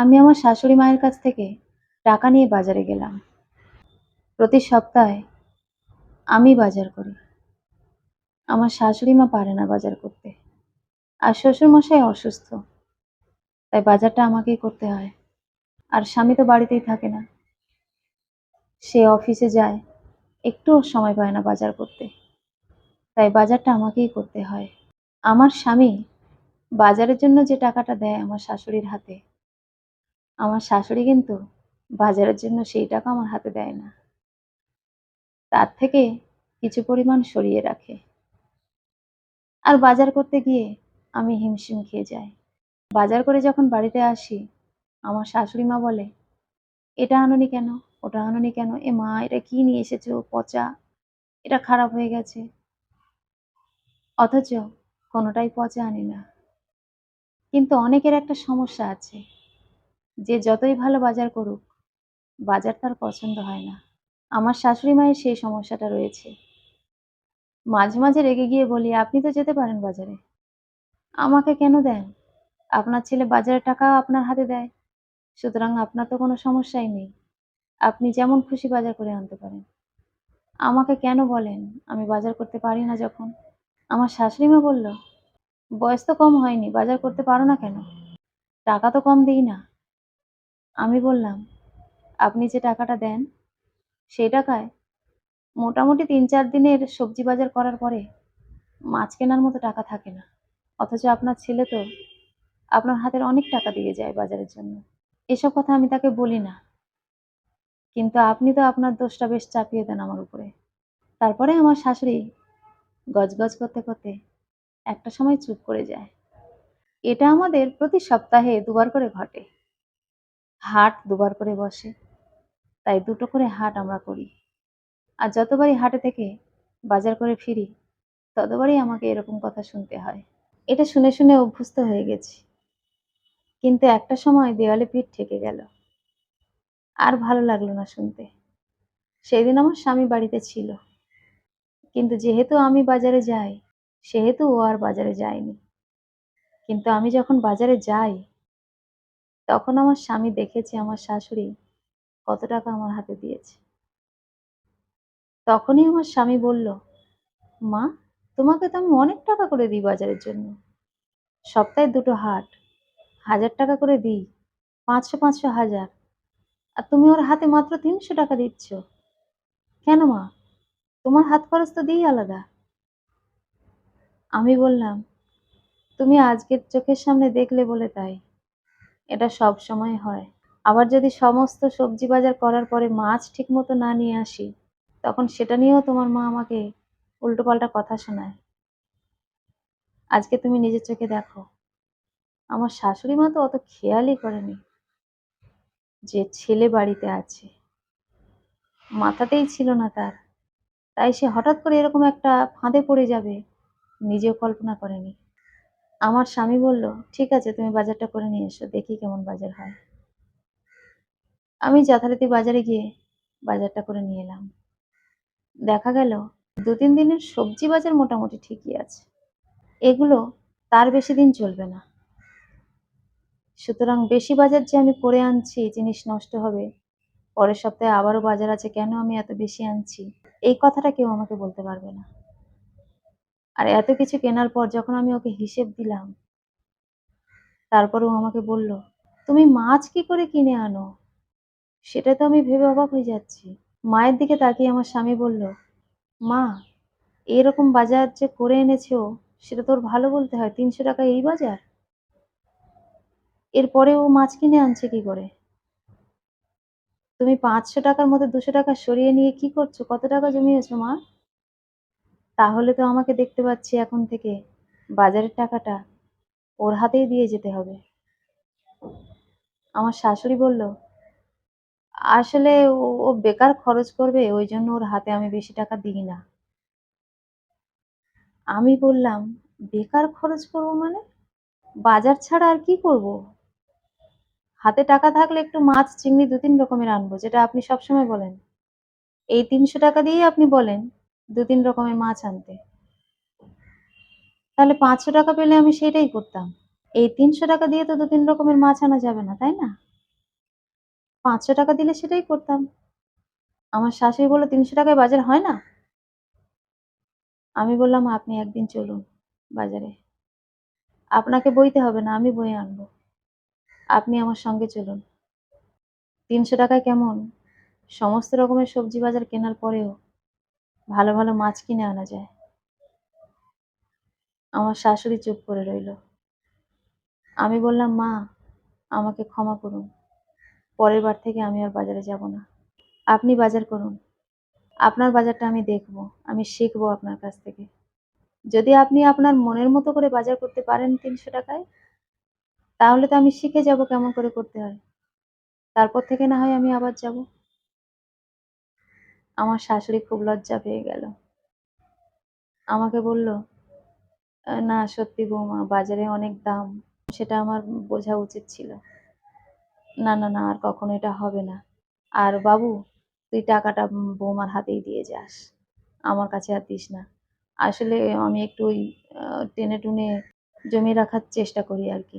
আমি আমার শাশুড়ি মায়ের কাছ থেকে টাকা নিয়ে বাজারে গেলাম। প্রতি সপ্তাহে আমি বাজার করি। আমার শাশুড়ি মা পারে না বাজার করতে। আর শ্বশুরমশাই অসুস্থ। তাই বাজারটা আমাকেই করতে হয়। আর স্বামী তো বাড়িতেই থাকে না। সে অফিসে যায়, একটুও সময় পায় না বাজার করতে। তাই বাজারটা আমাকেই করতে হয়। আমার স্বামী বাজারের জন্য যে টাকাটা দেয় আমার শাশুড়ির হাতে আমার শাশুড়ি কিন্তু বাজারের জন্য সেই টাকা আমার হাতে দেয় না। তার থেকে কিছু পরিমাণ সরিয়ে রাখে। আর বাজার করতে গিয়ে আমি হিমশিম খেয়ে যাই। বাজার করে যখন বাড়িতে আসি, আমার শাশুড়ি মা বলে, এটা আনোনি কেন? ওটা আনোনি কেন? এ মা, এটা কি নিয়ে এসেছ? পচা? এটা খারাপ হয়ে গেছে। অথচ কোনোটাই পচা আনি না। কিন্তু অনেকের একটা সমস্যা আছে। যে যতই ভালো বাজার করুক, বাজার তার পছন্দ হয় না। আমার শাশুড়ি মায়ের সেই সমস্যাটা রয়েছে। মাঝে মাঝে রেগে গিয়ে বলি, আপনি তো যেতে পারেন বাজারে। আমাকে কেন দেন? আপনার ছেলে বাজারের টাকা আপনার হাতে দেয়। সুতরাং আপনার তো কোনো সমস্যাই নেই। আপনি যেমন খুশি বাজার করে আনতে পারেন। আমাকে কেন বলেন? আমি বাজার করতে পারি না যখন। আমার শাশুড়ি মা বলল, বয়স তো কম হয়নি, বাজার করতে পারো না কেন? টাকা তো কম দিই না। আমি বললাম, আপনি যে টাকাটা দেন, সেই টাকায় মোটামুটি তিন চার দিনের সবজি বাজার করার পরে মাছ কেনার মতো টাকা থাকে না। অথচ আপনার ছেলে তো আপনার হাতের অনেক টাকা দিয়ে যায় বাজারের জন্য। এসব কথা আমি তাকে বলি না। কিন্তু আপনি তো আপনার দোষটা বেশ চাপিয়ে দেন আমার উপরে। তারপরে আমার শাশুড়ি গজগজ করতে করতে একটা সময় চুপ করে যায়। এটা আমাদের প্রতি সপ্তাহে দুবার করে ঘটে। হাট দুবার করে বসে। তাই দুটো করে হাট আমরা করি। আর যতবারই হাটে থেকে বাজার করে ফিরি, ততবারই আমাকে এরকম কথা শুনতে হয়। এটা শুনে শুনে অভ্যস্ত হয়ে গেছি। কিন্তু একটা সময় দেওয়ালে পিঠ ঠেকে গেল। আর ভালো লাগল না শুনতে। সেদিন আমার স্বামী বাড়িতে ছিল। কিন্তু যেহেতু আমি বাজারে যাই, সেহেতু ও আর বাজারে যায়নি। কিন্তু আমি যখন বাজারে যাই তখন আমার স্বামী দেখেছে আমার শাশুড়ি কত টাকা আমার হাতে দিয়েছে। তখনই আমার স্বামী বলল, মা, তোমাকে তো আমি অনেক টাকা করে দিই বাজারের জন্য। সপ্তাহে দুটো হাট, হাজার টাকা করে দিই, পাঁচশো পাঁচশো, হাজার। আর তুমি ওর হাতে মাত্র তিনশো টাকা দিচ্ছ। কেন মা? তোমার হাত খরচ তো দিই আলাদা। আমি বললাম, তুমি আজকের চোখের সামনে দেখলে বলে তাই। এটা সব সময় হয়। আবার যদি সমস্ত সবজি বাজার করার পরে মাছ ঠিক মতো না নিয়ে আসি, তখন সেটা নিয়েও তোমার মা আমাকে উল্টোপাল্টা কথা শোনায়। আজকে তুমি নিজের চোখে দেখো, আমার শাশুড়ি মা তো অত খেয়ালই করেনি যে ছেলে বাড়িতে আছে। মাথাতেই ছিল না তার, তাই সে হঠাৎ করে এরকম একটা ফাঁদে পড়ে যাবে, নিজেও কল্পনা করেনি। আমার স্বামী বলল, ঠিক আছে, তুমি বাজারটা করে নিয়ে এসো, দেখি কেমন বাজার হয়। আমি যথারীতি বাজারে গিয়ে বাজারটা করে নিয়ে এলাম। দেখা গেল দু তিন দিনের সবজি বাজার মোটামুটি ঠিকই আছে। এগুলো তার বেশি দিন চলবে না। সুতরাং বেশি বাজার যে আমি করে আনছি জিনিস নষ্ট হবে। পরের সপ্তাহে আবারও বাজার আছে, কেন আমি এত বেশি আনছি? এই কথাটা কেউ আমাকে বলতে পারবে না। আর এত কিছু কেনার পর যখন আমি ওকে হিসেব দিলাম, তারপর ও আমাকে বলল, তুমি মাছ কি করে কিনে আনো? সেটা তো আমি ভেবে অবাক হয়ে যাচ্ছি। মায়ের দিকে তাকিয়ে আমার স্বামী বলল, মা, এরকম বাজার যে করে এনেছো, সেটা তোর ভালো বলতে হয়। তিনশো টাকা এই বাজার? এরপরে ও মাছ কিনে আনছে কি করে? তুমি পাঁচশো টাকার মধ্যে দুশো টাকা সরিয়ে নিয়ে কি করছ? কত টাকা জমিয়েছো, মা? তাহলে তো আমাকে দেখতে পাচ্ছি এখন থেকে। বাজারের টাকাটা ওর হাতেই দিয়ে যেতে হবে। আমার শাশুড়ি বলল, আসলে ও বেকার খরচ করবে, ওই জন্য ওর হাতে আমি বেশি টাকা দিই না। আমি বললাম, বেকার খরচ করব মানে? বাজার ছাড়া আর কি করব? হাতে টাকা থাকলে একটু মাছ, চিংড়ি দু তিন রকমের আনব, যেটা আপনি সবসময় বলেন। এই তিনশো টাকা দিয়েই আপনি বলেন দু তিন রকমের মাছ আনতে। তাহলে পাঁচশো টাকা পেলে আমি সেটাই করতাম। এই তিনশো টাকা দিয়ে তো দু তিন রকমের মাছ আনা যাবে না, তাই না? পাঁচশো টাকা দিলে সেটাই করতাম। আমার শাশুড়ি বলল, তিনশো টাকায় বাজার হয় না? আমি বললাম, আপনি একদিন চলুন বাজারে। আপনাকে বইতে হবে না, আমি বই আনব। আপনি আমার সঙ্গে চলুন। তিনশো টাকায় কেমন? সমস্ত রকমের সবজি বাজার কেনার পরেও ভালো ভালো মাছ কিনে আনা যায়। আমার শাশুড়ি চুপ করে রইল। আমি বললাম, মা, আমাকে ক্ষমা করুন। পরের বার থেকে আমি আর বাজারে যাব না। আপনি বাজার করুন। আপনার বাজারটা আমি দেখব, আমি শিখব আপনার কাছ থেকে। যদি আপনি আপনার মনের মতো করে বাজার করতে পারেন তিনশো টাকায়, তাহলে তো আমি শিখে যাব কেমন করে করতে হয়। তারপর থেকে না হয় আমি আবার যাব। আমার শাশুড়ি খুব লজ্জা পেয়ে গেল। আমাকে বলল না, সত্যি বৌমা, বাজারে অনেক দাম। সেটা আমার বোঝা উচিত ছিল। না না না, আর কখনো এটা হবে না। আর বাবু, তুই টাকাটা বৌমার হাতেই দিয়ে যাস। আমার কাছে আর দিস না। আসলে আমি একটু ওই টেনে টুনে জমিয়ে রাখার চেষ্টা করি আর কি।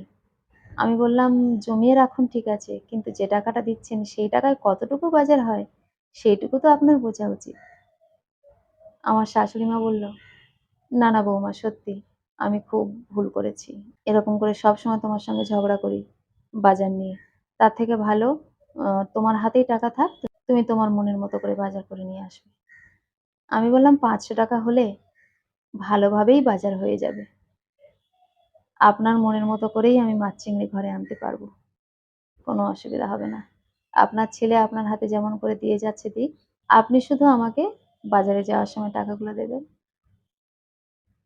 আমি বললাম, জমিয়ে রাখুন, ঠিক আছে। কিন্তু যে টাকাটা দিচ্ছেন, সেই টাকায় কতটুকু বাজার হয়? সেইটুকু তো আপনার বোঝা উচিত। আমার শাশুড়ি মা বলল, না না বৌমা, সত্যি, আমি খুব ভুল করেছি। এরকম করে সব সময় তোমার সঙ্গে ঝগড়া করি, বাজার নিয়ে। তার থেকে ভালো তোমার হাতেই টাকা থাক, তুমি তোমার মনের মতো করে বাজার করে নিয়ে আসবে। আমি বললাম, পাঁচশো টাকা হলে ভালোভাবেই বাজার হয়ে যাবে। আপনার মনের মতো করেই আমি মাছ চিংড়ি ঘরে আনতে পারব। কোনো অসুবিধা হবে না। আপনার ছেলে আপনার হাতে যেমন করে দিয়ে যাচ্ছে দিক আপনি শুধু আমাকে বাজারে যাওয়ার সময় টাকাগুলো দেবেন।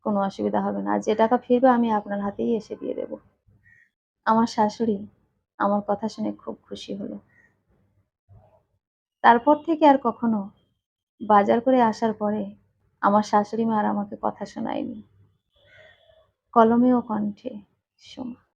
কোনো অসুবিধা হবে না। আর যে টাকা ফিরবে আমি আপনার হাতেই এসে দিয়ে দেব। আমার শাশুড়ি আমার কথা শুনে খুব খুশি হলো। তারপর থেকে আর কখনো বাজার করে আসার পরে আমার শাশুড়ি মা আর আমাকে কথা শোনায়নি। কলমে ও কণ্ঠে সোমা